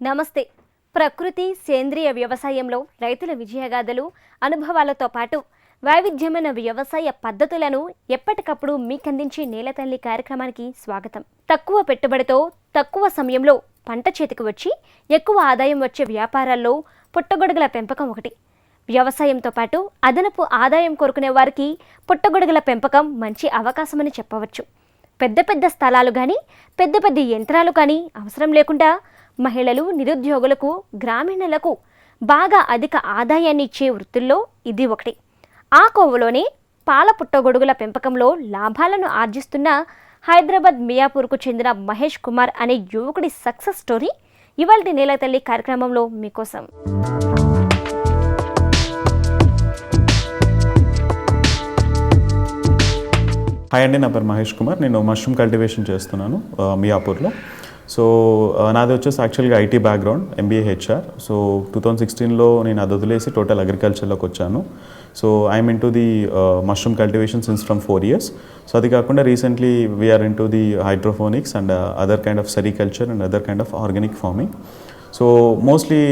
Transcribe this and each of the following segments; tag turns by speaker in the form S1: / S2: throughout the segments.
S1: నమస్తే. ప్రకృతి సేంద్రియ వ్యవసాయంలో రైతుల విజయగాథలు అనుభవాలతో పాటు వైవిధ్యమైన వ్యవసాయ పద్ధతులను ఎప్పటికప్పుడు మీకందించే నేలతల్లి కార్యక్రమానికి స్వాగతం. తక్కువ పెట్టుబడితో తక్కువ సమయంలో పంట చేతికి వచ్చి ఎక్కువ ఆదాయం వచ్చే వ్యాపారాల్లో పుట్టగొడుగుల పెంపకం ఒకటి. వ్యవసాయంతో పాటు అదనపు ఆదాయం కోరుకునే వారికి పుట్టగొడుగుల పెంపకం మంచి అవకాశమని చెప్పవచ్చు. పెద్ద పెద్ద స్థలాలు కానీ పెద్ద పెద్ద యంత్రాలు కానీ అవసరం లేకుండా మహిళలు నిరుద్యోగులకు గ్రామీణులకు బాగా అధిక ఆదాయాన్ని ఇచ్చే వృత్తుల్లో ఇది ఒకటి. ఆ కోవలోనే పాల పుట్టగొడుగుల పెంపకంలో లాభాలను ఆర్జిస్తున్న హైదరాబాద్ మియాపూర్కు చెందిన మహేష్ కుమార్ అనే యువకుడి సక్సెస్ స్టోరీ ఇవాళ నేల తల్లి కార్యక్రమంలో మీకోసం.
S2: హాయ్ అండి నా పేరు మహేష్ కుమార్. నేను మష్రూమ్ కల్టివేషన్ చేస్తున్నాను మియాపూర్లో. సో నాది వచ్చేసి యాక్చువల్గా IT background MBA HR so two thousand సిక్స్టీన్లో నేను అది వదిలేసి టోటల్ అగ్రికల్చర్లోకి వచ్చాను. So I'm in to the mushroom cultivation since from four years so అది కాకుండా recently we're in to the hydroponics and other kind of sericulture and other kind of organic farming so mostly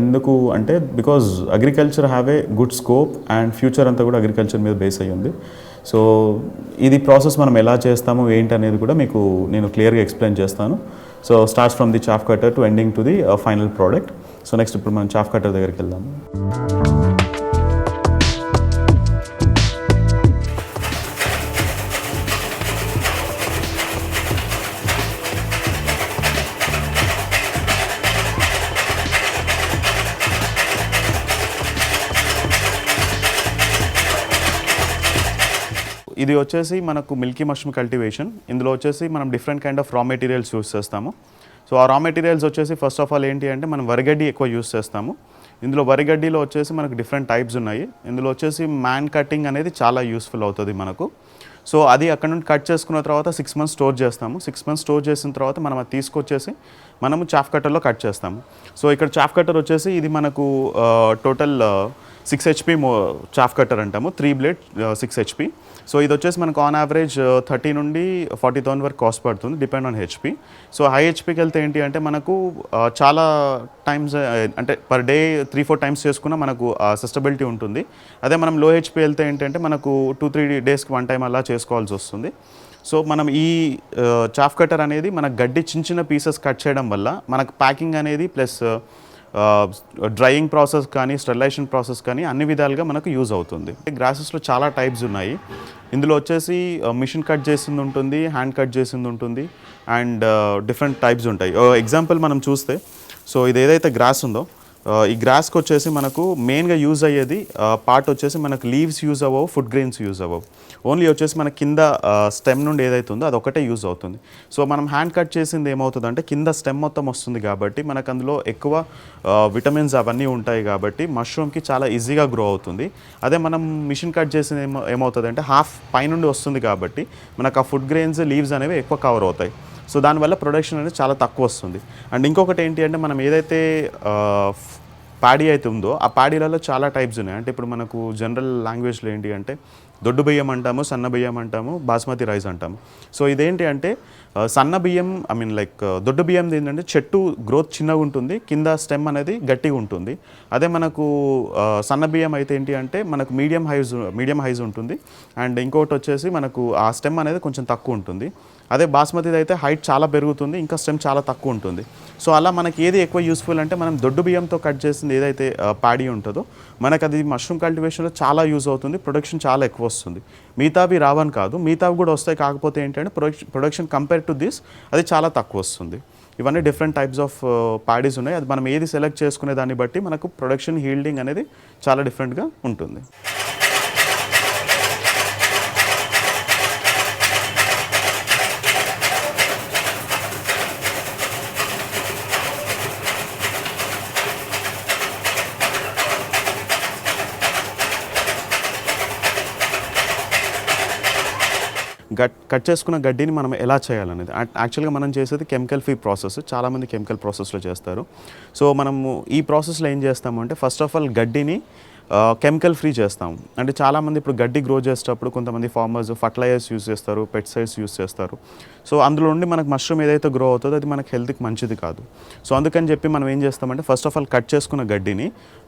S2: ఎందుకు అంటే because agriculture have a good scope and future అంతా కూడా agriculture మీద base అయ్యి ఉంది so ఇది ప్రాసెస్ మనం ఎలా చేస్తాము ఏంటి అనేది కూడా మీకు నేను క్లియర్గా ఎక్స్ప్లెయిన్ చేస్తాను. So starts from the chaff cutter to ending to the final product so next ఇప్పుడు మనం చాఫ్ కటర్ దగ్గరికి వెళ్దాము ఇది వచ్చేసి మనకు మిల్కీ మష్రూమ్ కల్టివేషన్. ఇందులో వచ్చేసి మనం different kind of raw materials use చేస్తాము. సో ఆ రా మెటీరియల్స్ వచ్చేసి ఫస్ట్ ఆఫ్ ఆల్ ఏంటి అంటే మనం వరిగడ్డి ఎక్కువ యూస్ చేస్తాము. ఇందులో వరిగడ్డిలో వచ్చేసి మనకు డిఫరెంట్ టైప్స్ ఉన్నాయి. ఇందులో వచ్చేసి మ్యాన్ కటింగ్ అనేది చాలా యూస్ఫుల్ అవుతుంది మనకు. సో అది అక్కడ నుండి కట్ చేసుకున్న తర్వాత సిక్స్ మంత్స్ స్టోర్ చేస్తాము. సిక్స్ మంత్స్ స్టోర్ చేసిన తర్వాత మనం అది తీసుకొచ్చేసి మనము చాఫ్ కట్టర్లో కట్ చేస్తాము. సో ఇక్కడ చాఫ్ కట్టర్ వచ్చేసి ఇది మనకు టోటల్ సిక్స్ హెచ్పి మో చాఫ్ కట్టర్ అంటాము three blade six HP. So ఇది వచ్చేసి మనకు ఆన్ యావరేజ్ థర్టీ నుండి ఫార్టీ థౌసండ్ వరకు కాస్ట్ పడుతుంది depend on HP. So high హెచ్పికి వెళ్తే ఏంటి అంటే మనకు చాలా టైమ్స్ అంటే per day three four times చేసుకున్న మనకు సస్టబిలిటీ ఉంటుంది. అదే మనం లో హెచ్పి వెళ్తే ఏంటంటే మనకు టూ త్రీ డేస్కి వన్ టైం అలా చేసుకోవాల్సి వస్తుంది. సో మనం ఈ చాఫ్ కటర్ అనేది మన గడ్డి చిన్న చిన్న పీసెస్ కట్ చేయడం వల్ల మనకు ప్యాకింగ్ అనేది ప్లస్ డ్రైయింగ్ ప్రాసెస్ కానీ స్టెరిలైజేషన్ ప్రాసెస్ కానీ అన్ని విధాలుగా మనకు యూజ్ అవుతుంది. గ్రాసెస్లో చాలా టైప్స్ ఉన్నాయి. ఇందులో వచ్చేసి మిషన్ కట్ చేసింది ఉంటుంది హ్యాండ్ కట్ చేసింది ఉంటుంది అండ్ డిఫరెంట్ టైప్స్ ఉంటాయి. ఎగ్జాంపుల్ మనం చూస్తే సో ఇది ఏదైతే గ్రాస్ ఉందో ఈ గ్రాస్కి వచ్చేసి మనకు మెయిన్గా యూజ్ అయ్యేది పార్ట్ వచ్చేసి మనకు లీవ్స్ యూజ్ అవ్వవు ఫుడ్ గ్రెయిన్స్ యూజ్ అవ్వవు. ఓన్లీ వచ్చేసి మన కింద స్టెమ్ నుండి ఏదైతే ఉందో అది ఒకటే యూజ్ అవుతుంది. సో మనం హ్యాండ్ కట్ చేసింది ఏమవుతుంది అంటే కింద స్టెమ్ మొత్తం వస్తుంది కాబట్టి మనకు అందులో ఎక్కువ విటమిన్స్ అవన్నీ ఉంటాయి కాబట్టి మష్రూమ్కి చాలా ఈజీగా గ్రో అవుతుంది. అదే మనం మిషన్ కట్ చేసింది ఏమో ఏమవుతుంది అంటే హాఫ్ పైనుండి వస్తుంది కాబట్టి మనకు ఆ ఫుడ్ గ్రెయిన్స్ లీవ్స్ అనేవి ఎక్కువ కవర్ అవుతాయి. సో దానివల్ల ప్రొడక్షన్ అనేది చాలా తక్కువ వస్తుంది. అండ్ ఇంకొకటి ఏంటి అంటే మనం ఏదైతే ప్యాడీ అయితే ఉందో ఆ ప్యాడీలలో చాలా టైప్స్ ఉన్నాయి. అంటే ఇప్పుడు మనకు జనరల్ లాంగ్వేజ్లో ఏంటి అంటే దొడ్డు బియ్యం అంటాము సన్న బియ్యం అంటాము బాస్మతి రైస్ అంటాము. సో ఇదేంటి అంటే Uh, సన్న బియ్యం ఐ మీన్ లైక్ దొడ్డు బియ్యం ఏంటంటే చెట్టు గ్రోత్ చిన్నగా ఉంటుంది కింద స్టెమ్ అనేది గట్టిగా ఉంటుంది. అదే మనకు uh, సన్న బియ్యం అయితే ఏంటి అంటే మనకు మీడియం హైజ్ మీడియం హైజ్ ఉంటుంది. అండ్ ఇంకొకటి వచ్చేసి మనకు ఆ స్టెమ్ అనేది కొంచెం తక్కువ ఉంటుంది. అదే బాస్మతిది అయితే హైట్ చాలా పెరుగుతుంది ఇంకా స్టెమ్ చాలా తక్కువ ఉంటుంది. సో అలా మనకి ఏది ఎక్కువ యూస్ఫుల్ అంటే మనం దొడ్డు బియ్యంతో కట్ చేసింది ఏదైతే uh, ప్యాడీ ఉంటుందో మనకు అది మష్రూమ్ కల్టివేషన్లో చాలా యూజ్ అవుతుంది ప్రొడక్షన్ చాలా ఎక్కువ వస్తుంది. మిగతావి రావని కాదు మిగతావి కూడా వస్తాయి కాకపోతే ఏంటంటే production production compare to this అది చాలా తక్కువ వస్తుంది. ఇవన్నీ డిఫరెంట్ టైప్స్ ఆఫ్ ప్యాడీస్ ఉన్నాయి. అది మనం ఏది సెలెక్ట్ చేసుకునే దాన్ని బట్టి మనకు ప్రొడక్షన్ హీల్డింగ్ అనేది చాలా డిఫరెంట్గా ఉంటుంది. గట్ కట్ చేసుకున్న గడ్డిని మనం ఎలా చేయాలనేది. యాక్చువల్గా మనం చేసేది కెమికల్ ఫ్రీ ప్రాసెస్ చాలామంది కెమికల్ ప్రాసెస్లో చేస్తారు. సో మనము ఈ ప్రాసెస్లో ఏం చేస్తామంటే ఫస్ట్ ఆఫ్ ఆల్ గడ్డిని కెమికల్ ఫ్రీ చేస్తాం. అంటే చాలామంది ఇప్పుడు గడ్డి గ్రో చేసేటప్పుడు కొంతమంది ఫార్మర్స్ ఫర్టిలైజర్స్ యూస్ చేస్తారు పెట్సైడ్స్ యూస్ చేస్తారు. సో అందులో నుండి మనకు మష్రూమ్ ఏదైతే గ్రో అవుతుందో అది మనకి హెల్త్కి మంచిది కాదు. సో అందుకని చెప్పి మనం ఏం చేస్తామంటే ఫస్ట్ ఆఫ్ ఆల్ కట్ చేసుకున్న గడ్డిని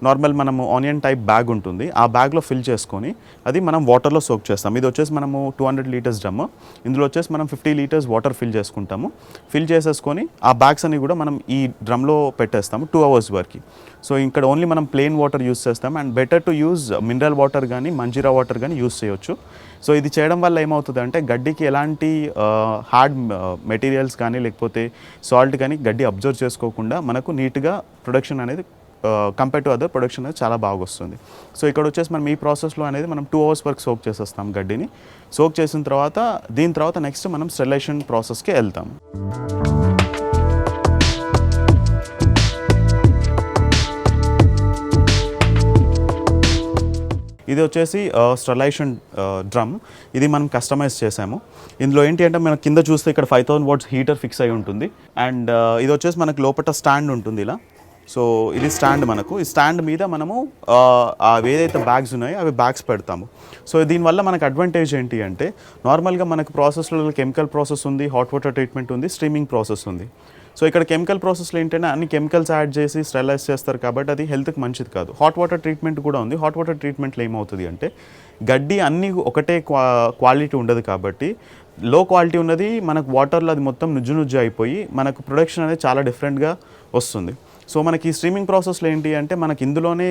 S2: నార్మల్ మనము ఆనియన్ టైప్ బ్యాగ్ ఉంటుంది. ఆ బ్యాగ్లో ఫిల్ చేసుకొని అది మనం వాటర్లో సోక్ చేస్తాం. ఇది వచ్చేసి మనము టూ హండ్రెడ్ లీటర్స్ డ్రమ్ ఇందులో వచ్చేసి మనం ఫిఫ్టీ లీటర్స్ వాటర్ ఫిల్ చేసుకుంటాము. ఫిల్ చేసేసుకొని ఆ బ్యాగ్స్ అన్ని కూడా మనం ఈ డ్రమ్లో పెట్టేస్తాము టూ అవర్స్ వరకు. సో ఇక్కడ ఓన్లీ మనం ప్లెయిన్ వాటర్ యూస్ చేస్తాం. And better to use mineral water కానీ మంజీరా వాటర్ కానీ యూస్ చేయొచ్చు. సో ఇది చేయడం వల్ల ఏమవుతుంది అంటే గడ్డికి ఎలాంటి హార్డ్ మెటీరియల్స్ కానీ లేకపోతే సాల్ట్ కానీ గడ్డి అబ్జర్వ్ చేసుకోకుండా మనకు నీట్గా ప్రొడక్షన్ అనేది కంపేర్ టు అదర్ ప్రొడక్షన్ అనేది చాలా బాగా వస్తుంది. సో ఇక్కడ వచ్చేసి మనం ఈ ప్రాసెస్లో అనేది మనం టూ అవర్స్ వరకు సోక్ చేసేస్తాం గడ్డిని. సోక్ చేసిన తర్వాత దీని తర్వాత నెక్స్ట్ మనం స్టెరిలైజేషన్ ప్రాసెస్కి వెళ్తాం. ఇది వచ్చేసి స్టెరిలైజేషన్ డ్రమ్. ఇది మనం కస్టమైజ్ చేసాము. ఇందులో ఏంటి అంటే మన కింద చూస్తే ఇక్కడ five thousand watts heater fix అయి ఉంటుంది. అండ్ ఇది వచ్చేసి మనకు లోపల స్టాండ్ ఉంటుంది ఇలా. సో ఇది స్టాండ్ మనకు. ఈ స్టాండ్ మీద మనము అవి ఏదైతే బ్యాగ్స్ ఉన్నాయో అవి బ్యాగ్స్ పెడతాము. సో దీనివల్ల మనకు అడ్వాంటేజ్ ఏంటి అంటే నార్మల్గా మనకు ప్రాసెస్లో కెమికల్ ప్రాసెస్ ఉంది హాట్ వాటర్ ట్రీట్మెంట్ ఉంది స్ట్రీమింగ్ ప్రాసెస్ ఉంది. సో ఇక్కడ కెమికల్ ప్రాసెస్లో ఏంటంటే అన్ని కెమికల్స్ యాడ్ చేసి స్టెరిలైజ్ చేస్తారు కాబట్టి అది హెల్త్కి మంచిది కాదు. హాట్ వాటర్ ట్రీట్మెంట్ కూడా ఉంది. హాట్ వాటర్ ట్రీట్మెంట్లో ఏమవుతుంది అంటే గడ్డి అన్నీ ఒకటే క్వా క్వాలిటీ ఉండదు కాబట్టి లో క్వాలిటీ ఉన్నది మనకు వాటర్లో అది మొత్తం నుజ్జు నుజ్జు అయిపోయి మనకు ప్రొడక్షన్ అనేది చాలా డిఫరెంట్గా వస్తుంది. సో మనకి స్ట్రీమింగ్ ప్రాసెస్లో ఏంటి అంటే మనకి ఇందులోనే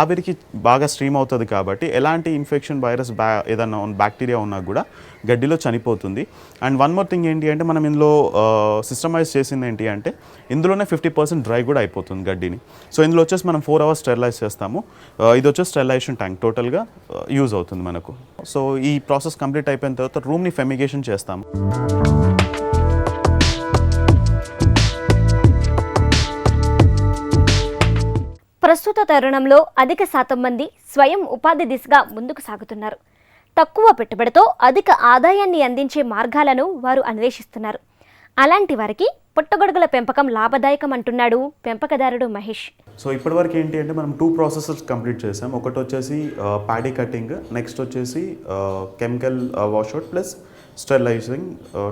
S2: ఆవిరికి బాగా స్ట్రీమ్ అవుతుంది కాబట్టి ఎలాంటి ఇన్ఫెక్షన్ వైరస్ బ్యా ఏదన్నా బ్యాక్టీరియా ఉన్నా కూడా గడ్డిలో చనిపోతుంది. అండ్ వన్ మోర్ థింగ్ ఏంటి అంటే మనం ఇందులో సిస్టమైజ్ చేసింది ఏంటి అంటే ఇందులోనే ఫిఫ్టీ పర్సెంట్ డ్రై కూడా అయిపోతుంది గడ్డిని. సో ఇందులో వచ్చేసి మనం ఫోర్ అవర్స్ స్టెరిలైజ్ చేస్తాము. ఇది వచ్చేసి స్టెరిలైజేషన్ ట్యాంక్ టోటల్గా యూజ్ అవుతుంది మనకు. సో ఈ ప్రాసెస్ కంప్లీట్ అయిపోయిన తర్వాత రూమ్ని ఫెమిగేషన్ చేస్తాము.
S1: ప్రస్తుత తరుణంలో అధిక శాతం మంది స్వయం ఉపాధి దిశగా ముందుకు సాగుతున్నారు. తక్కువ పెట్టుబడితో అధిక ఆదాయాన్ని అందించే మార్గాలను వారు అన్వేషిస్తున్నారు. అలాంటి వారికి పుట్టగొడుగుల పెంపకం లాభదాయకం అంటున్నాడు పెంపకదారుడు మహేష్.
S2: సో ఇప్పటివరకు ఏంటి అంటే మనం టూ ప్రాసెసెస్ కంప్లీట్ చేసాం ఒకటి వచ్చేసి ప్యాడీ కటింగ్ నెక్స్ట్ వచ్చేసి chemical washout plus sterilizing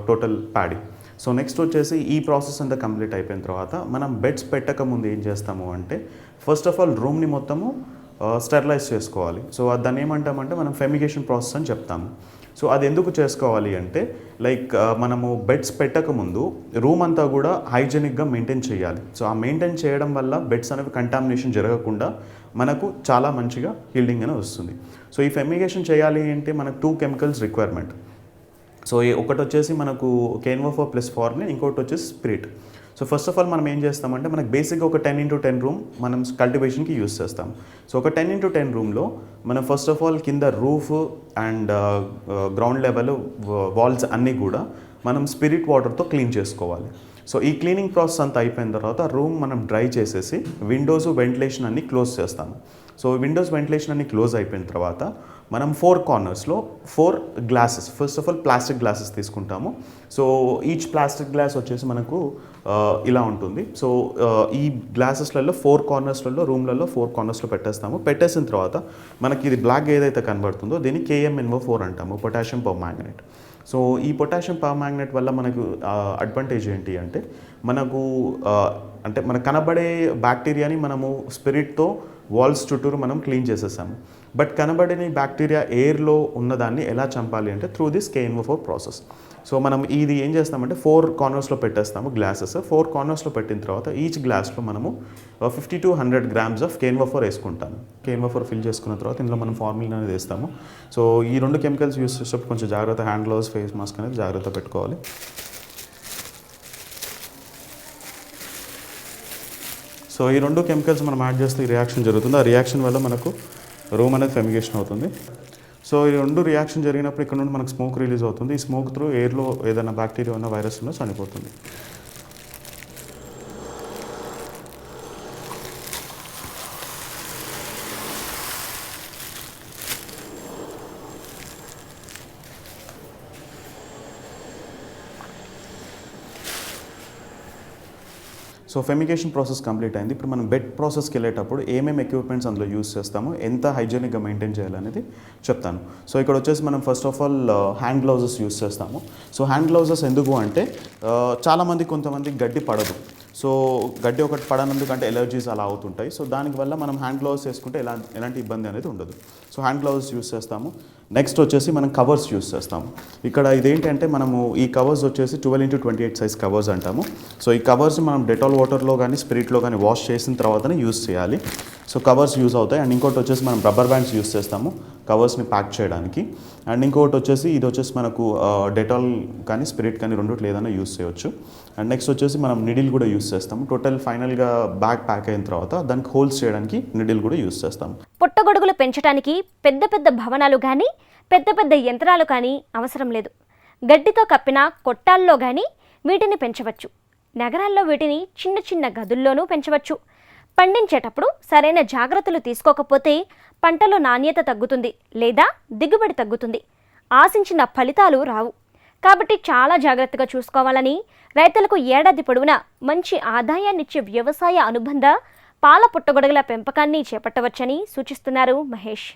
S2: total paddy so next వచ్చేసి ఈ ప్రాసెస్ అంతా కంప్లీట్ అయిపోయిన తర్వాత మనం బెడ్స్ పెట్టక ముందు ఏం చేస్తాము అంటే ఫస్ట్ ఆఫ్ ఆల్ రూమ్ని మొత్తము స్టెరిలైజ్ చేసుకోవాలి. సో దాన్ని ఏమంటామంటే మనం ఫెమిగేషన్ ప్రాసెస్ అని చెప్తాము. సో అది ఎందుకు చేసుకోవాలి అంటే లైక్ మనము బెడ్స్ పెట్టకముందు రూమ్ అంతా కూడా హైజెనిక్గా మెయింటైన్ చేయాలి. సో ఆ మెయింటైన్ చేయడం వల్ల బెడ్స్ అనేవి కంటామినేషన్ జరగకుండా మనకు చాలా మంచిగా హీల్డింగ్ అనేది వస్తుంది. సో ఈ ఫెమిగేషన్ చేయాలి అంటే మనకు టూ కెమికల్స్ రిక్వైర్మెంట్ సో ఈ ఒకటి వచ్చేసి మనకు కేన్వోఫో ప్లస్ ఫార్మిన్ ఇంకోటి వచ్చేసి spirit so first of all మనం ఏం చేస్తామంటే మనకు బేసిక్గా ఒక టెన్ ఇంటూ టెన్ రూమ్ మనం కల్టివేషన్కి యూస్ చేస్తాం. సో ఒక టెన్ ఇంటూ టెన్ రూమ్లో మనం ఫస్ట్ ఆఫ్ ఆల్ కింద roof and ground level walls అన్నీ కూడా మనం స్పిరిట్ వాటర్తో క్లీన్ చేసుకోవాలి. సో ఈ క్లీనింగ్ ప్రాసెస్ అంతా అయిపోయిన తర్వాత రూమ్ మనం డ్రై చేసేసి విండోస్ వెంటిలేషన్ అన్ని క్లోజ్ చేస్తాము. సో విండోస్ వెంటిలేషన్ అన్ని క్లోజ్ అయిపోయిన తర్వాత మనం four కార్నర్స్లో four glasses first of all plastic glasses తీసుకుంటాము. సో ఈచ్ ప్లాస్టిక్ గ్లాస్ వచ్చేసి మనకు ఇలా ఉంటుంది. సో ఈ గ్లాసెస్లలో ఫోర్ కార్నర్స్లలో రూమ్లలో ఫోర్ కార్నర్స్లో పెట్టేస్తాము. పెట్టేసిన తర్వాత మనకి ఇది బ్లాక్ ఏదైతే కనబడుతుందో దీన్ని కేఎంఎన్ఓ ఫోర్ అంటాము. పొటాషియం పర్ మ్యాగ్నెట్ సో ఈ పొటాషియం పర్ మ్యాగ్నెట్ వల్ల మనకు అడ్వాంటేజ్ ఏంటి అంటే మనకు అంటే మనకు కనబడే బ్యాక్టీరియాని మనము స్పిరిట్తో వాల్స్ చుట్టూరు మనం క్లీన్ చేసేసాము బట్ కనబడని బ్యాక్టీరియా ఎయిర్లో ఉన్నదాన్ని ఎలా చంపాలి అంటే through this KNO four process so మనం ఇది ఏం చేస్తామంటే ఫోర్ కార్నర్స్లో పెట్టేస్తాము గ్లాసెస్ ఫోర్ కార్నర్స్లో పెట్టిన తర్వాత ఈచ్ గ్లాస్లో మనము fifty to hundred grams of KNO four వేసుకుంటాము. కేన్వా ఫోర్ ఫిల్ చేసుకున్న తర్వాత ఇందులో మనం ఫార్ములా అనేది వేస్తాము. సో ఈ రెండు కెమికల్స్ యూస్ చేసేటప్పుడు కొంచెం జాగ్రత్త హ్యాండ్ గ్లౌస్ ఫేస్ మాస్క్ అనేది జాగ్రత్త పెట్టుకోవాలి. సో ఈ రెండు కెమికల్స్ మనం యాడ్ చేస్తే ఈ రియాక్షన్ జరుగుతుంది. ఆ రియాక్షన్ వల్ల మనకు రూమ్ అనేది ఫెమిగేషన్ అవుతుంది. సో ఈ రెండు రియాక్షన్ జరిగినప్పుడు ఇక్కడ నుండి మనకు స్మోక్ రిలీజ్ అవుతుంది. ఈ స్మోక్ త్రూ ఎయిర్లో ఏదైనా బ్యాక్టీరియా ఉన్న వైరస్ ఉన్నా చనిపోతుంది. సో ఫెమికేషన్ ప్రాసెస్ కంప్లీట్ అయింది. ఇప్పుడు మనం బెడ్ ప్రాసెస్కి వెళ్ళేటప్పుడు ఏమేమి ఎక్విప్మెంట్స్ అందులో యూస్ చేస్తాము ఎంత హైజీనిక్గా మెయింటైన్ చేయాలనేది చెప్తాను. సో ఇక్కడ వచ్చేసి మనం first of all hand gloves use చేస్తాము. సో హ్యాండ్ గ్లౌజెస్ ఎందుకు అంటే uh, చాలామంది కొంతమంది గడ్డి పడదు. సో గడ్డి ఒకటి పడనందుకు అంటే ఎలర్జీస్ అలా అవుతుంటాయి. సో దానివల్ల మనం హ్యాండ్ గ్లౌస్ వేసుకుంటే ఎలా ఎలాంటి ఇబ్బంది అనేది ఉండదు. సో హ్యాండ్ గ్లౌస్ యూస్ చేస్తాము. నెక్స్ట్ వచ్చేసి మనం కవర్స్ యూస్ చేస్తాము. ఇక్కడ ఇదేంటంటే మనము ఈ కవర్స్ వచ్చేసి twelve into twenty eight size covers అంటాము. సో ఈ కవర్స్ మనం డెటాల్ వాటర్లో కానీ స్పిరిట్లో కానీ వాష్ చేసిన తర్వాతనే యూస్ చేయాలి. సో కవర్స్ యూస్ అవుతాయి. అండ్ ఇంకోటి వచ్చేసి మనం రబ్బర్ బ్యాండ్స్ యూస్ చేస్తాము. కవర్స్ని ప్యాక్ చేయడానికి. అండ్ ఇంకొకటి వచ్చేసి ఇది వచ్చేసి మనకు డెటాల్ కానీ స్పిరిట్ కానీ రెండు ఏదైనా యూస్ చేయొచ్చు. అండ్ నెక్స్ట్ వచ్చేసి మనం నిడిల్ కూడా యూస్ చేస్తాము. టోటల్ ఫైనల్గా బ్యాగ్ ప్యాక్ అయిన తర్వాత దానికి హోల్స్ చేయడానికి నిడిల్ కూడా యూస్ చేస్తాము.
S1: పుట్టగొడుగులు పెంచడానికి పెద్ద పెద్ద భవనాలు కానీ పెద్ద పెద్ద యంత్రాలు కానీ అవసరం లేదు. గడ్డితో కప్పిన కొట్టాల్లో కానీ వీటిని పెంచవచ్చు. నగరాల్లో వీటిని చిన్న చిన్న గదుల్లోనూ పెంచవచ్చు. పండించేటప్పుడు సరైన జాగ్రత్తలు తీసుకోకపోతే పంటలో నాణ్యత తగ్గుతుంది లేదా దిగుబడి తగ్గుతుంది. ఆశించిన ఫలితాలు రావు. కాబట్టి చాలా జాగ్రత్తగా చూసుకోవాలని రైతులకు ఏడాది పొడవునా మంచి ఆదాయాన్నిచ్చే వ్యవసాయ అనుబంధ పాల పుట్టగొడగల పెంపకాన్ని చేపట్టవచ్చని సూచిస్తున్నారు మహేష్.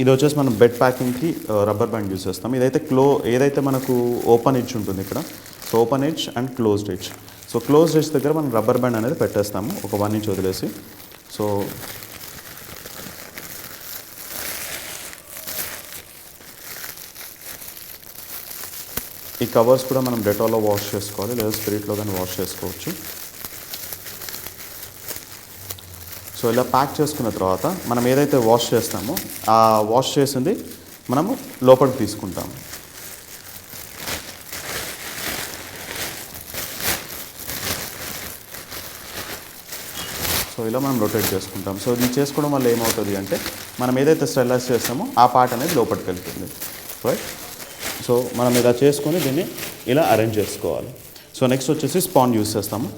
S2: ఇది వచ్చేసి మనం బెడ్ ప్యాకింగ్కి రబ్బర్ బ్యాండ్ యూస్ చేస్తాం. ఇదైతే క్లో ఏదైతే మనకు ఓపెన్ ఎడ్జ్ ఉంటుంది ఇక్కడ so open edge and closed edge. So close edge దగ్గర మనం రబ్బర్ బ్యాండ్ అనేది పెట్టేస్తాము. ఒక వన్ ఇంచ్ వదిలేసి. సో ఈ కవర్స్ కూడా మనం డెటాల్లో వాష్ చేసుకోవాలి. లేదా స్పిరిట్లో కానీ వాష్ చేసుకోవచ్చు. సో ఇలా ప్యాక్ చేసుకున్న తర్వాత మనం ఏదైతే వాష్ చేస్తామో ఆ వాష్ చేసింది మనము లోపలికి తీసుకుంటాము. వేలో మనం రొటేట్ చేసుకుంటాం. సో ఇది చేసుకోవడం వల్ల ఏమవుతుంది అంటే మనం ఏదైతే స్టెరిలైజ్ చేస్తామో ఆ పార్ట్ అనేది లోపలికి వెళ్తుంది. రైట్ సో మనం ఇలా చేసుకొని దీన్ని ఇలా అరేంజ్ చేసుకోవాలి. సో నెక్స్ట్ వచ్చేసి స్పాన్ యూస్ చేస్తాము.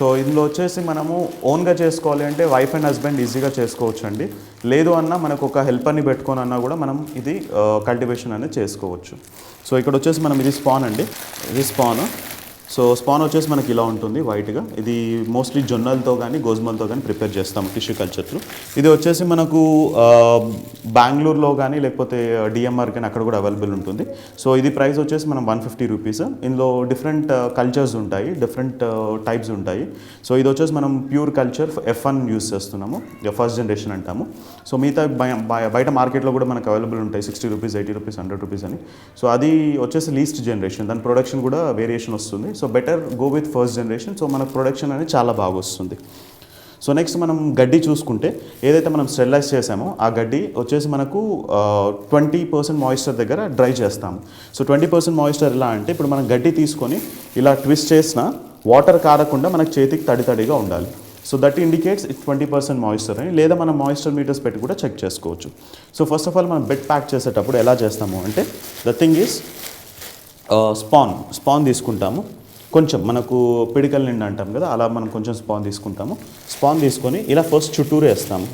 S2: సో ఇందులో వచ్చేసి మనము ఓన్గా చేసుకోవాలి అంటే వైఫ్ అండ్ హస్బెండ్ ఈజీగా చేసుకోవచ్చు అండి లేదు అన్న మనకు ఒక హెల్పర్ని పెట్టుకొని అన్నా కూడా మనం ఇది కల్టివేషన్ అనేది చేసుకోవచ్చు. సో ఇక్కడ వచ్చేసి మనం ఇది స్పాన్ అండి. ఇది స్పాన్. సో స్పాన్ వచ్చేసి మనకి ఇలా ఉంటుంది వైట్గా ఇది మోస్ట్లీ జొన్నలతో కానీ గోధుమలతో కానీ ప్రిపేర్ చేస్తాం టిష్యూ కల్చర్లో ఇది వచ్చేసి మనకు బెంగళూరులో కానీ లేకపోతే డిఎంఆర్ కానీ అక్కడ కూడా అవైలబుల్ ఉంటుంది. సో ఇది ప్రైస్ వచ్చేసి మనం వన్ ఫిఫ్టీ రూపీస్ ఇందులో డిఫరెంట్ కల్చర్స్ ఉంటాయి డిఫరెంట్ టైప్స్ ఉంటాయి. సో ఇది వచ్చేసి మనం pure culture F one use చేస్తున్నాము ఫస్ట్ జనరేషన్ అంటాము. సో మిగతా బయట మార్కెట్లో కూడా మనకు అవైలబుల్ ఉంటాయి sixty rupees eighty rupees hundred rupees అని. సో అది వచ్చేసి లీస్ట్ జనరేషన్ దాని ప్రొడక్షన్ కూడా వేరియేషన్ వస్తుంది. So better go with first generation so మన ప్రొడక్షన్ అనేది చాలా బాగా వస్తుంది. సో నెక్స్ట్ మనం గడ్డి చూసుకుంటే ఏదైతే మనం స్టెరిలైజ్ చేసామో ఆ గడ్డి వచ్చేసి మనకు ట్వంటీ పర్సెంట్ మాయిశ్చర్ దగ్గర డ్రై చేస్తాము. సో ట్వంటీ పర్సెంట్ మాయిశ్చర్ ఎలా అంటే ఇప్పుడు మనం గడ్డి తీసుకొని ఇలా ట్విస్ట్ చేసిన వాటర్ కారకుండా మనకు చేతికి తడి తడిగా ఉండాలి. So that indicates it twenty percent moisture అని లేదా మనం మాయిశ్చర్ మీటర్స్ పెట్టి కూడా చెక్ చేసుకోవచ్చు. సో ఫస్ట్ ఆఫ్ ఆల్ మనం బెడ్ ప్యాక్ చేసేటప్పుడు ఎలా చేస్తాము అంటే the thing is spawn spawn తీసుకుంటాము. కొంచెం మనకు పిడికల్ నిండి అంటాం కదా అలా మనం కొంచెం స్పాన్ తీసుకుంటాము. స్పాన్ తీసుకొని ఇలా ఫస్ట్ చుట్టూరు వేస్తాము.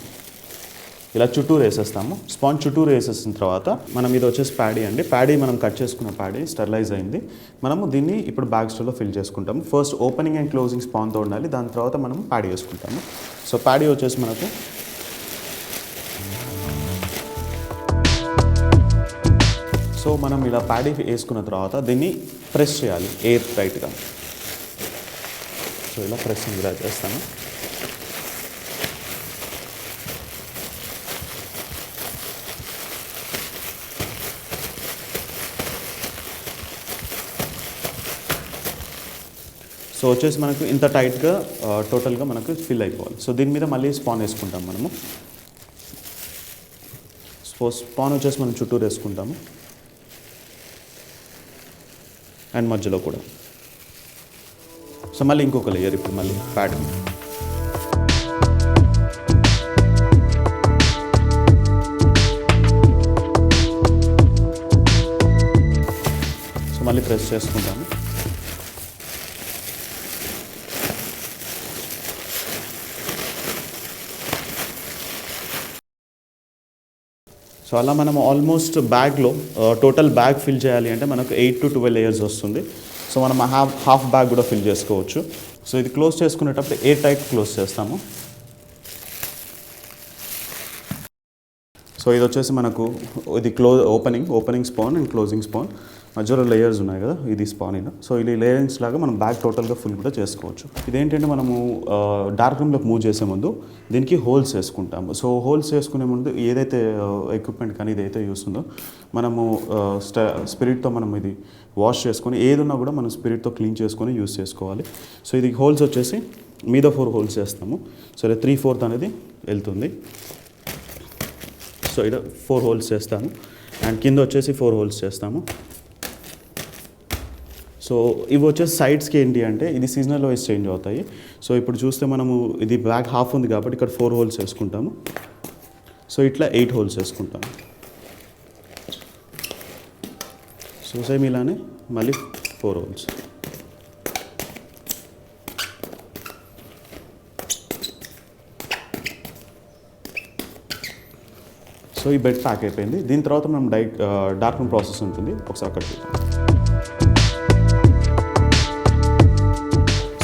S2: ఇలా చుట్టూరు వేసేస్తాము. స్పాన్ చుట్టూరు వేసేసిన తర్వాత మనం ఇది వచ్చేసి ప్యాడీ అండి. ప్యాడీ మనం కట్ చేసుకున్న ప్యాడీ స్టెరిలైజ్ అయింది. మనము దీన్ని ఇప్పుడు బ్యాగ్ స్టోర్లో ఫిల్ చేసుకుంటాము. ఫస్ట్ ఓపెనింగ్ అండ్ క్లోజింగ్ స్పాన్తో ఉండాలి. దాని తర్వాత మనం ప్యాడీ వేసుకుంటాము. సో ప్యాడీ వచ్చేసి మనకు సో మనం ఇలా ప్యాడీ వేసుకున్న తర్వాత దీన్ని ప్రెస్ చేయాలి ఎయిర్ టైట్గా. సో ఇలా ప్రెస్ ఇలా చేస్తాను. సో వచ్చేసి మనకు ఇంత టైట్గా టోటల్గా మనకు ఫిల్ అయిపోవాలి. సో దీని మీద మళ్ళీ స్పాన్ వేసుకుంటాం మనము. సో స్పాన్ వచ్చేసి మనం చుట్టూరు వేసుకుంటాము. అండ్ మధ్యలో కూడా. సో మళ్ళీ ఇంకొక లేయర్ ఇప్పుడు మళ్ళీ ప్యాడ్ సో మళ్ళీ ప్రెస్ చేసుకుంటాము సో అలా మనం ఆల్మోస్ట్ బ్యాగ్లో టోటల్ బ్యాగ్ ఫిల్ చేయాలి అంటే మనకు ఎయిట్ టు ట్వెల్వ్ లేయర్స్ వస్తుంది. సో మనం హాఫ్ హాఫ్ బ్యాగ్ కూడా ఫిల్ చేసుకోవచ్చు. సో ఇది క్లోజ్ చేసుకునేటప్పుడు ఏ టైప్ క్లోజ్ చేస్తాము? సో ఇది వచ్చేసి మనకు ఇది close opening opening spawn and closing spawn మధ్యలో లేయర్స్ ఉన్నాయి కదా ఇది స్పాన్ సో ఇది లేయరింగ్స్ లాగా మనం బ్యాగ్ టోటల్గా ఫుల్ కూడా చేసుకోవచ్చు. ఇదేంటంటే మనము డార్క్ రూమ్లోకి మూవ్ చేసే ముందు దీనికి హోల్స్ వేసుకుంటాము. సో హోల్స్ వేసుకునే ముందు ఏదైతే ఎక్విప్మెంట్ కానీ ఇదైతే యూస్ ఉందో మనము స్ట స్పిరిట్తో మనం ఇది వాష్ చేసుకొని ఏదున్నా కూడా మనం స్పిరిట్తో క్లీన్ చేసుకొని యూస్ చేసుకోవాలి. సో ఇది హోల్స్ వచ్చేసి మీద ఫోర్ హోల్స్ వేస్తాము. సో త్రీ ఫోర్త్ అనేది వెళ్తుంది. సో ఇక్కడ ఫోర్ హోల్స్ చేస్తాము అండ్ కింద వచ్చేసి ఫోర్ హోల్స్ చేస్తాము సో ఇవి వచ్చేసి సైడ్స్కి ఏంటి అంటే ఇది సీజనల్ వైజ్ చేంజ్ అవుతాయి. సో ఇప్పుడు చూస్తే మనము ఇది బ్యాక్ హాఫ్ ఉంది కాబట్టి ఇక్కడ ఫోర్ హోల్స్ వేసుకుంటాము. సో ఇట్లా ఎయిట్ హోల్స్ వేసుకుంటాము. సో సేమ్ ఇలానే మళ్ళీ ఫోర్ హోల్స్ సో ఈ బెడ్ ప్యాక్ అయిపోయింది. దీని తర్వాత మనం డై డార్క్ రూమ్ ప్రాసెస్ ఉంటుంది. ఒకసారి అక్కడ చూద్దాం.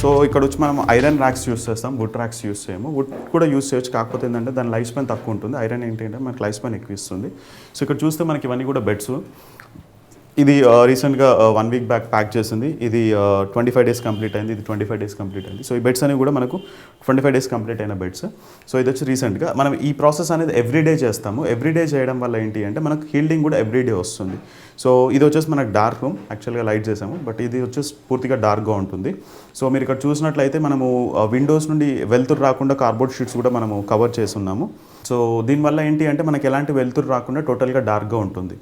S2: సో ఇక్కడ వచ్చి మనం ఐరన్ ర్యాక్స్ యూస్ చేస్తాం వుడ్ ర్యాక్స్ యూస్ చేయము. వుడ్ కూడా యూస్ చేయొచ్చు కాకపోతే ఏంటంటే దాని లైఫ్ స్పాన్ తక్కువ ఉంటుంది. ఐరన్ ఏంటంటే మనకి లైఫ్ స్పాన్ ఎక్కువ ఇస్తుంది. సో ఇక్కడ చూస్తే మనకి ఇవన్నీ కూడా బెడ్స్. ఇది రీసెంట్గా వన్ వీక్ బ్యాక్ ప్యాక్ చేసింది. ఇది ట్వంటీ ఫైవ్ డేస్ కంప్లీట్ అయింది. ఇది ట్వంటీ ఫైవ్ డేస్ కంప్లీట్ అయింది. సో ఈ బెడ్స్ అనేవి కూడా మనకు ట్వంటీ ఫైవ్ డేస్ కంప్లీట్ అయిన బెడ్స్ సో ఇది వచ్చి రీసెంట్గా మనం ఈ ప్రాసెస్ అనేది ఎవ్రీడే చేస్తాము. ఎవ్రీడే చేయడం వల్ల ఏంటి అంటే మనకు హీల్డింగ్ కూడా ఎవ్రీడే వస్తుంది. సో ఇది వచ్చేసి మనకు డార్క్ రూమ్ యాక్చువల్గా లైట్ చేసాము. బట్ ఇది వచ్చేసి పూర్తిగా డార్క్గా ఉంటుంది. సో మీరు ఇక్కడ చూసినట్లయితే మనము uh, విండోస్ నుండి వెలుతురు రాకుండా కార్బోర్డ్ షీట్స్ కూడా మనము కవర్ చేస్తున్నాము. సో దీనివల్ల ఏంటి అంటే మనకి ఎలాంటి వెలుతురు రాకుండా టోటల్గా డార్క్గా ఉంటుంది.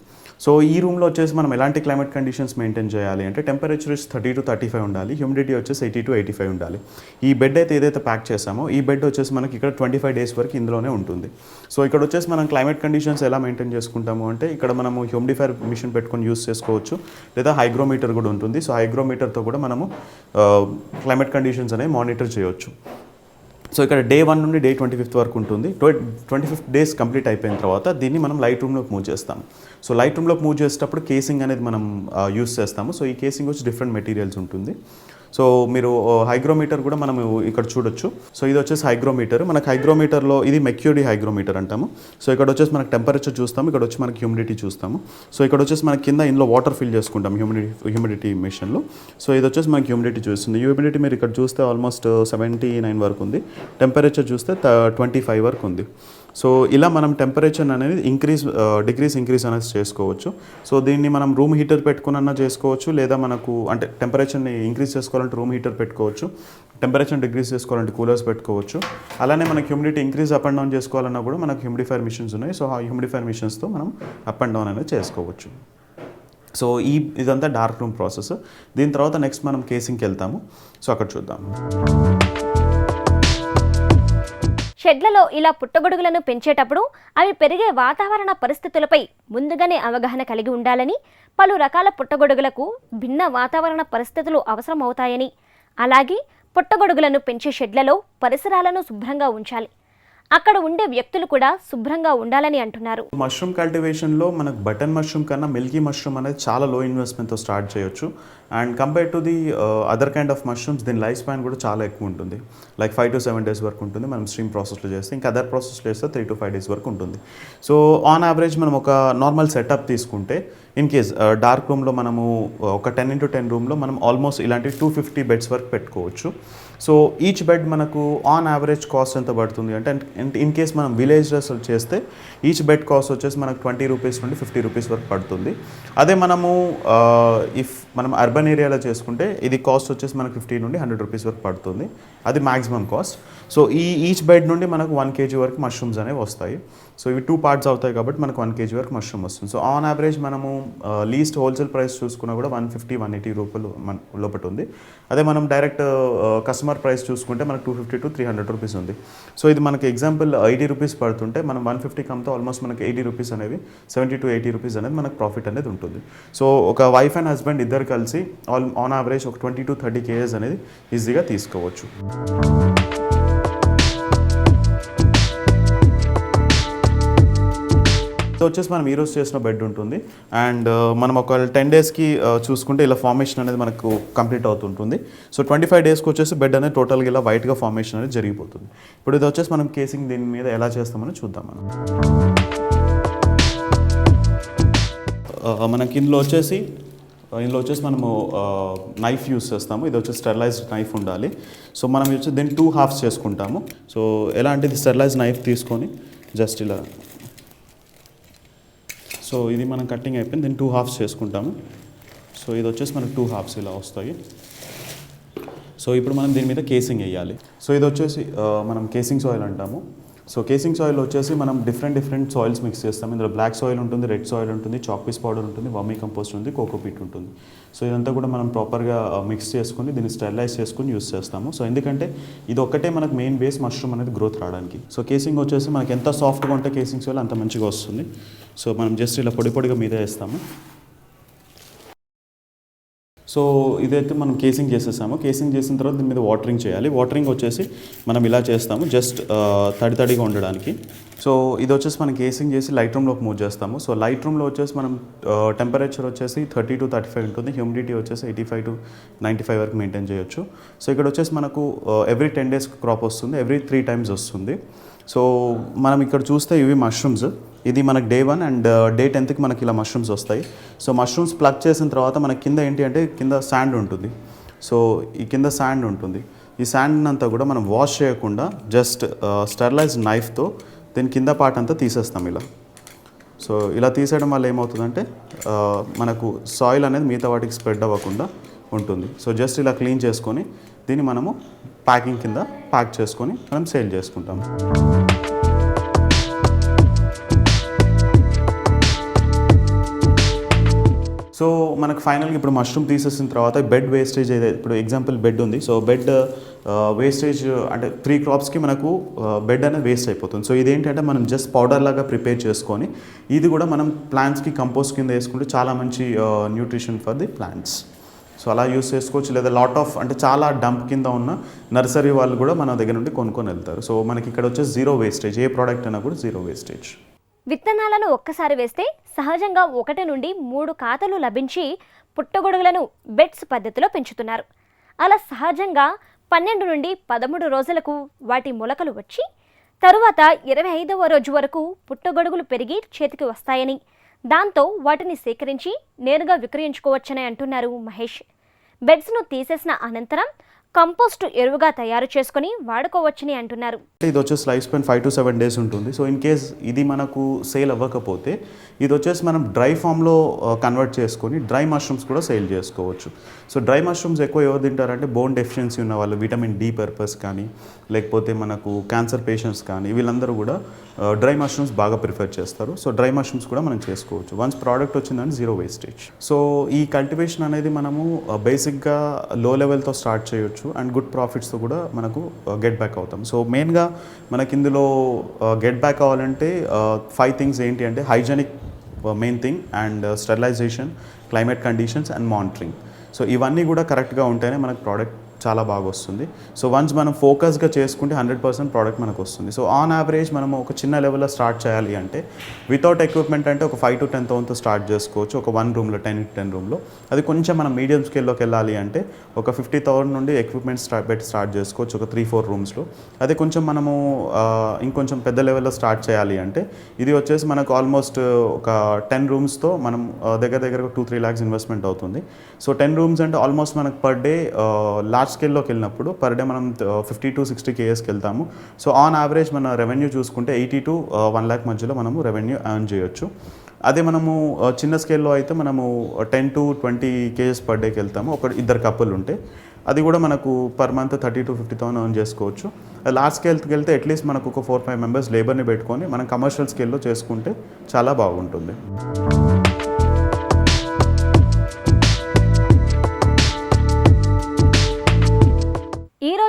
S2: సో ఈ రూమ్లో వచ్చేసి మనం ఎలాంటి క్లైమేట్ కండిషన్స్ మెయింటైన్ చేయాలి అంటే temperature thirty to thirty five ఉండాలి హ్యూమిడిటీ వచ్చేసి ఎయిటీ టు ఎయిటీ ఫైవ్ ఉండాలి. ఈ బెడ్ అయితే ఏదైతే ప్యాక్ చేసామో ఈ బెడ్ వచ్చేసి మనకి ఇక్కడ ట్వంటీ ఫైవ్ డేస్ వరకు ఇందులోనే ఉంటుంది. సో ఇక్కడ వచ్చేసి మనం క్లైమేట్ కండిషన్స్ ఎలా మెయింటైన్ చేసుకుంటాము అంటే ఇక్కడ మనము హ్యూమిడిఫైర్ మిషన్ పెట్టుకొని యూస్ చేసుకోవచ్చు లేదా హైగ్రోమీటర్ కూడా ఉంటుంది. సో హైగ్రోమీటర్తో కూడా మనము క్లైమేట్ కండిషన్స్ అనేవి మానిటర్ చేయొచ్చు. సో ఇక్కడ డే వన్ నుండి డే ట్వంటీ ఫిఫ్త్ వరకు ఉంటుంది. ట్వంటీ ఫిఫ్త్ డేస్ కంప్లీట్ అయిపోయిన తర్వాత దీన్ని మనం లైట్ రూమ్లోకి మూవ్ చేస్తాం సో లైట్ రూమ్లోకి మూవ్ చేసేటప్పుడు కేసింగ్ అనేది మనం యూస్ చేస్తాము. సో ఈ కేసింగ్ వచ్చి డిఫరెంట్ మెటీరియల్స్ ఉంటుంది. సో మీరు హైగ్రోమీటర్ కూడా మనం ఇక్కడ చూడొచ్చు. సో ఇది వచ్చేసి హైగ్రోమీటర్. మనకు హైగ్రోమీటర్లో ఇది మెక్యూడి హైగ్రోమీటర్ అంటాము. సో ఇక్కడ వచ్చేసి మనకి టెంపరేచర్ చూస్తాము ఇక్కడ వచ్చి మనకి హ్యూమిడిటీ చూస్తాము. సో ఇక్కడ వచ్చేసి మనకి కింద ఇందులో వాటర్ ఫిల్ చేసుకుంటాం హ్యూమిడిటీ హ్యూమిడిటీ మిషన్లో. సో ఇది వచ్చేసి మనకి హ్యూమిడిటీ చూస్తుంది. హ్యూమిడిటీ మీరు ఇక్కడ చూస్తే ఆల్మోస్ట్ సెవెంటీ నైన్ వరకు ఉంది. టెంపరేచర్ చూస్తే ట్వంటీ ఫైవ్ వరకు ఉంది. సో ఇలా మనం టెంపరేచర్ అనేది ఇంక్రీజ్ డిగ్రీస్ ఇంక్రీజ్ అనేది చేసుకోవచ్చు. సో దీన్ని మనం రూమ్ హీటర్ పెట్టుకున్నా చేసుకోవచ్చు లేదా మనకు అంటే టెంపరేచర్ని ఇంక్రీజ్ చేసుకోవాలంటే రూమ్ హీటర్ పెట్టుకోవచ్చు టెంపరేచర్ డిగ్రీస్ చేసుకోవాలంటే కూలర్స్ పెట్టుకోవచ్చు. అలానే మనకి humidity increase up and down చేసుకోవాలన్నా కూడా మనకు హ్యూమిడిఫైర్ మిషన్స్ ఉన్నాయి. సో ఆ హ్యూమిడిఫైర్ మిషన్స్తో మనం అప్ అండ్ డౌన్ అనేది చేసుకోవచ్చు. సో ఈ ఇదంతా డార్క్ రూమ్ ప్రాసెస్ దీని తర్వాత నెక్స్ట్ మనం కేసింగ్కి వెళ్తాము. సో అక్కడ చూద్దాం.
S1: షెడ్లలో ఇలా పుట్టగొడుగులను పెంచేటప్పుడు అవి పెరిగే వాతావరణ పరిస్థితులపై ముందుగానే అవగాహన కలిగి ఉండాలని పలు రకాల పుట్టగొడుగులకు భిన్న వాతావరణ పరిస్థితులు అవసరమవుతాయని. అలాగే పుట్టగొడుగులను పెంచే షెడ్లలో పరిసరాలను శుభ్రంగా ఉంచాలి. అక్కడ ఉండే వ్యక్తులు కూడా శుభ్రంగా ఉండాలని అంటున్నారు.
S2: మష్రూమ్ కల్టివేషన్లో మనకు బటన్ మష్రూమ్ కన్నా మిల్కీ మష్రూమ్ అనేది చాలా లో ఇన్వెస్ట్మెంట్తో స్టార్ట్ చేయొచ్చు. And compare to the other kind of mushrooms దీని లైఫ్ స్పాన్ కూడా చాలా ఎక్కువ ఉంటుంది. Like five to seven days వరకు ఉంటుంది మనం స్ట్రీమ్ ప్రాసెస్లో చేస్తే. ఇంకా అదర్ ప్రాసెస్లో చేస్తే త్రీ టు ఫైవ్ డేస్ వరకు ఉంటుంది. సో ఆన్ యావరేజ్ మనం ఒక నార్మల్ సెటప్ తీసుకుంటే ఇన్ కేస్ డార్క్ రూమ్లో మనము uh, ఒక టెన్ ఇంటూ టెన్ రూమ్లో మనం ఆల్మోస్ట్ ఇలాంటి టూ ఫిఫ్టీ బెడ్స్ వరకు పెట్టుకోవచ్చు. సో ఈచ్ బెడ్ మనకు ఆన్ యావరేజ్ కాస్ట్ ఎంత పడుతుంది? అంటే ఇన్ కేస్ మనం విలేజెస్ చేస్తే ఈచ్ బెడ్ కాస్ట్ వచ్చేసి మనకు ట్వంటీ రూపీస్ నుండి ఫిఫ్టీ రూపీస్ వరకు పడుతుంది. అదే మనము ఇఫ్ మనం అర్బన్ ఏరియాలో చేసుకుంటే ఇది కాస్ట్ వచ్చేసి మనకు ఫిఫ్టీ నుండి హండ్రెడ్ రూపీస్ వరకు పడుతుంది. అది మ్యాక్సిమం కాస్ట్ సో ఈ ఈచ్ బెడ్ నుండి మనకు వన్ కేజీ వరకు మష్రూమ్స్ అనేవి వస్తాయి. సో ఇవి టూ పార్ట్స్ అవుతాయి కాబట్టి మనకు వన్ కేజీ వరకు మష్రూమ్ వస్తుంది. సో ఆన్ యావరేజ్ మనము లీస్ట్ హోల్సేల్ ప్రైస్ చూసుకున్నా కూడా వన్ ఫిఫ్టీ వన్ ఎయిటీ రూపాయలు మన లోపల ఉంది. అదే మనం డైరెక్ట్ కస్టమర్ ప్రైస్ చూసుకుంటే మనకు two fifty to three hundred rupees ఉంది. సో ఇది మనకి ఎగ్జాంపుల్ ఎయిటీ రూపీస్ పడుతుంటే మనం వన్ ఫిఫ్టీ కమ్తో ఆల్మోస్ట్ మనకి ఎయిటీ రూపీస్ అనేవి సెవెంటీ టు ఎయిటీ రూపీస్ అనేది మనకు ప్రాఫిట్ అనేది ఉంటుంది. సో ఒక వైఫ్ అండ్ హస్బెండ్ ఇద్దరు కలిసి ఆల్ ఆన్ యావరేజ్ ఒక ట్వంటీ టు థర్టీ కేజెస్ అనేది ఈజీగా తీసుకోవచ్చు. ఇది వచ్చేసి మనం ఈరోజు చేసిన బెడ్ ఉంటుంది. అండ్ uh, మనం ఒక టెన్ డేస్కి చూసుకుంటే ఇలా ఫార్మేషన్ అనేది మనకు కంప్లీట్ అవుతుంటుంది. సో ట్వంటీ ఫైవ్ డేస్కి వచ్చేసి బెడ్ అనేది టోటల్గా ఇలా వైట్గా ఫార్మేషన్ అనేది జరిగిపోతుంది. ఇప్పుడు ఇది వచ్చేసి మనం కేసింగ్ దీని మీద ఎలా చేస్తామని చూద్దాం మనం. ఆ, మనకి ఇందులో వచ్చేసి ఇందులో వచ్చేసి మనము నైఫ్ యూస్ చేస్తాము. ఇది వచ్చేసి స్టెరిలైజ్డ్ నైఫ్ ఉండాలి. సో మనం వచ్చి దీన్ని టూ హాఫ్స్ చేసుకుంటాము. సో ఎలా అంటే ఇది స్టెరిలైజ్ నైఫ్ తీసుకొని జస్ట్ ఇలా. సో ఇది మనం కటింగ్ అయిపోయింది. దీన్ని టూ హాఫ్స్ చేసుకుంటాము. సో ఇది వచ్చేసి మనకు టూ హాఫ్స్ ఇలా వస్తాయి. సో ఇప్పుడు మనం దీని మీద కేసింగ్ వేయాలి. సో ఇది వచ్చేసి మనం కేసింగ్ సాయిల్ అంటాము. సో కేసింగ్ సాయిల్ వచ్చేసి మనం డిఫరెంట్ డిఫరెంట్ సాయిల్స్ మిక్స్ చేస్తాం. ఇందులో బ్లాక్ సాయిల్ ఉంటుంది రెడ్ సాయిల్ ఉంటుంది చాక్పీస్ పౌడర్ ఉంటుంది వమ్మీ కంపోస్ట్ ఉంది కోకోపీట్ ఉంటుంది. సో ఇదంతా కూడా మనం ప్రాపర్గా మిక్స్ uh, చేసుకుని దీన్ని స్టెరిలైజ్ చేసుకొని యూస్ చేస్తాము. సో ఎందుకంటే ఇది ఒక్కటే మనకు మెయిన్ బేస్ మష్రూమ్ అనేది గ్రోత్ రావడానికి. సో కేసింగ్ వచ్చేసి మనకి ఎంత సాఫ్ట్గా ఉంటే కేసింగ్ సాయిల్ అంత మంచిగా వస్తుంది. సో మనం జస్ట్ ఇలా పొడి పొడిగా మీద వేస్తాము. సో ఇదైతే మనం కేసింగ్ చేసేసాము. కేసింగ్ చేసిన తర్వాత దీని మీద వాటరింగ్ చేయాలి. వాటరింగ్ వచ్చేసి మనం ఇలా చేస్తాము. జస్ట్ తడి తడిగా ఉండడానికి. సో ఇది వచ్చేసి మనం కేసింగ్ చేసి లైట్ రూమ్లోకి మూవ్ చేస్తాము. సో లైట్ రూమ్లో వచ్చేసి మనం టెంపరేచర్ వచ్చేసి థర్టీ టు థర్టీ ఫైవ్ ఉంటుంది. హ్యూమిడిటీ వచ్చేసి eighty five to ninety five వరకు మెయింటైన్ చేయొచ్చు. సో ఇక్కడ వచ్చేసి మనకు ఎవ్రీ టెన్ డేస్ క్రాప్ వస్తుంది. ఎవ్రీ త్రీ టైమ్స్ వస్తుంది. సో మనం ఇక్కడ చూస్తే ఇవి మష్రూమ్స్ ఇది మనకి డే వన్ అండ్ డే టెన్త్కి మనకి ఇలా మష్రూమ్స్ వస్తాయి. సో మష్రూమ్స్ ప్లగ్ చేసిన తర్వాత మనకి కింద ఏంటి అంటే కింద శాండ్ ఉంటుంది. సో ఈ కింద శాండ్ ఉంటుంది. ఈ శాండ్ అంతా కూడా మనం వాష్ చేయకుండా జస్ట్ స్టెరిలైజ్ నైఫ్తో దీని కింద పార్ట్ అంతా తీసేస్తాం ఇలా. సో ఇలా తీసేయడం వల్ల ఏమవుతుందంటే uh, మనకు సాయిల్ అనేది మిగతా వాటికి స్ప్రెడ్ అవ్వకుండా ఉంటుంది. సో జస్ట్ ఇలా క్లీన్ చేసుకొని దీన్ని మనము ప్యాకింగ్ కింద ప్యాక్ చేసుకొని మనం సేల్ చేసుకుంటాం. సో మనకు ఫైనల్గా ఇప్పుడు మష్రూమ్ తీసేసిన తర్వాత బెడ్ వేస్టేజ్ అయితే ఇప్పుడు ఎగ్జాంపుల్ బెడ్ ఉంది. సో బెడ్ వేస్టేజ్ అంటే త్రీ క్రాప్స్కి మనకు బెడ్ అనేది వేస్ట్ అయిపోతుంది. సో ఇదేంటంటే మనం జస్ట్ పౌడర్ లాగా ప్రిపేర్ చేసుకొని ఇది కూడా మనం ప్లాంట్స్కి కంపోస్ట్ కింద వేసుకుంటే చాలా మంచి nutrition for the plants. So అలా యూస్ చేసుకోవచ్చు. లేదా లాట్ ఆఫ్ అంటే చాలా డంప్ కింద ఉన్న నర్సరీ వాళ్ళు కూడా మన దగ్గర నుండి కొనుక్కొని వెళ్తారు. సో మనకి ఇక్కడ వచ్చే జీరో వేస్టేజ్. ఏ ప్రోడక్ట్ అయినా కూడా జీరో వేస్టేజ్.
S1: విత్తనాలను ఒక్కసారి వేస్తే సహజంగా ఒకటి నుండి మూడు ఖాతాలు లభించి పుట్టగొడుగులను బెడ్స్ పద్ధతిలో పెంచుతున్నారు. అలా సహజంగా పన్నెండు నుండి పదమూడు రోజులకు వాటి మొలకలు వచ్చి తరువాత ఇరవై ఐదవ రోజు వరకు పుట్టగొడుగులు పెరిగి చేతికి వస్తాయని దాంతో వాటిని సేకరించి నేరుగా విక్రయించుకోవచ్చని అంటున్నారు మహేష్. బెడ్స్ను తీసేసిన అనంతరం కంపోస్ట్ ఎరువుగా తయారు చేసుకుని వాడుకోవచ్చని అంటున్నారు.
S2: ఇది వచ్చేసి life span five to seven days ఉంటుంది. సో ఇన్ కేస్ ఇది మనకు సేల్ అవ్వకపోతే ఇది వచ్చేసి మనం డ్రై ఫామ్లో కన్వర్ట్ చేసుకొని డ్రై మష్రూమ్స్ కూడా సేల్ చేసుకోవచ్చు. సో డ్రై మష్రూమ్స్ ఎక్కువ ఎవరు తింటారంటే బోన్ డెఫిషియన్సీ ఉన్న వాళ్ళు విటమిన్ డి పర్పస్ కానీ లేకపోతే మనకు క్యాన్సర్ పేషెంట్స్ కానీ వీళ్ళందరూ కూడా డ్రై మష్రూమ్స్ బాగా ప్రిఫర్ చేస్తారు. సో డ్రై మష్రూమ్స్ కూడా మనం చేసుకోవచ్చు. వన్స్ ప్రోడక్ట్ వచ్చిందని జీరో వేస్టేజ్. సో ఈ కల్టివేషన్ అనేది మనము బేసిక్గా లో లెవెల్తో స్టార్ట్ చేయొచ్చు అండ్ గుడ్ ప్రాఫిట్స్తో కూడా మనకు గెట్ బ్యాక్ అవుతాం. సో మెయిన్గా మనకి ఇందులో గెట్ బ్యాక్ అవ్వాలంటే ఫైవ్ థింగ్స్ ఏంటి అంటే hygienic main thing and sterilization climate conditions and monitoring. So ఇవన్నీ కూడా కరెక్ట్గా ఉంటేనే మనకు ప్రోడక్ట్ చాలా బాగా వస్తుంది. సో వన్స్ మనం ఫోకస్గా చేసుకుంటే హండ్రెడ్ పర్సెంట్ ప్రోడక్ట్ మనకు వస్తుంది. సో ఆన్ యావరేజ్ మనం ఒక చిన్న లెవెల్లో స్టార్ట్ చేయాలి అంటే వితౌట్ ఎక్విప్మెంట్ అంటే ఒక ఫైవ్ టు టెన్ థౌసండ్తో స్టార్ట్ చేసుకోవచ్చు. ఒక వన్ రూమ్లో టెన్ టెన్ రూమ్లో అది కొంచెం మనం మీడియం స్కేల్లోకి వెళ్ళాలి అంటే ఒక ఫిఫ్టీ థౌసండ్ నుండి ఎక్విప్మెంట్ స్టార్ట్ పెట్టి స్టార్ట్ చేసుకోవచ్చు ఒక త్రీ ఫోర్ రూమ్స్లో అదే కొంచెం మనము ఇంకొంచెం పెద్ద లెవెల్లో స్టార్ట్ చేయాలి అంటే ఇది వచ్చేసి మనకు ఆల్మోస్ట్ ఒక టెన్ రూమ్స్తో మనం దగ్గర దగ్గర టూ త్రీ ల్యాక్స్ ఇన్వెస్ట్మెంట్ అవుతుంది. సో టెన్ రూమ్స్ అంటే ఆల్మోస్ట్ మనకు పర్ డే లార్జ్ స్కేల్లోకి వెళ్ళినప్పుడు పర్ డే మనం ఫిఫ్టీ టు సిక్స్టీ కేఎస్కి వెళ్తాము. సో ఆన్ యావరేజ్ మన రెవెన్యూ చూసుకుంటే ఎయిటీ టు వన్ ల్యాక్ మధ్యలో మనము రెవెన్యూ ఎర్న్ చేయొచ్చు. అదే మనము చిన్న స్కేల్లో అయితే మనము ten to twenty KGs per డేకి వెళ్తాము. ఒక ఇద్దరు కప్పులు ఉంటే. అది కూడా మనకు per month thirty to fifty thousand earn చేసుకోవచ్చు. లార్జ్ స్కేల్కి వెళ్తే అట్లీస్ట్ మనకు ఒక ఫోర్ ఫైవ్ మెంబర్స్ లేబర్ని పెట్టుకొని మనం కమర్షియల్ స్కేల్లో చేసుకుంటే చాలా బాగుంటుంది.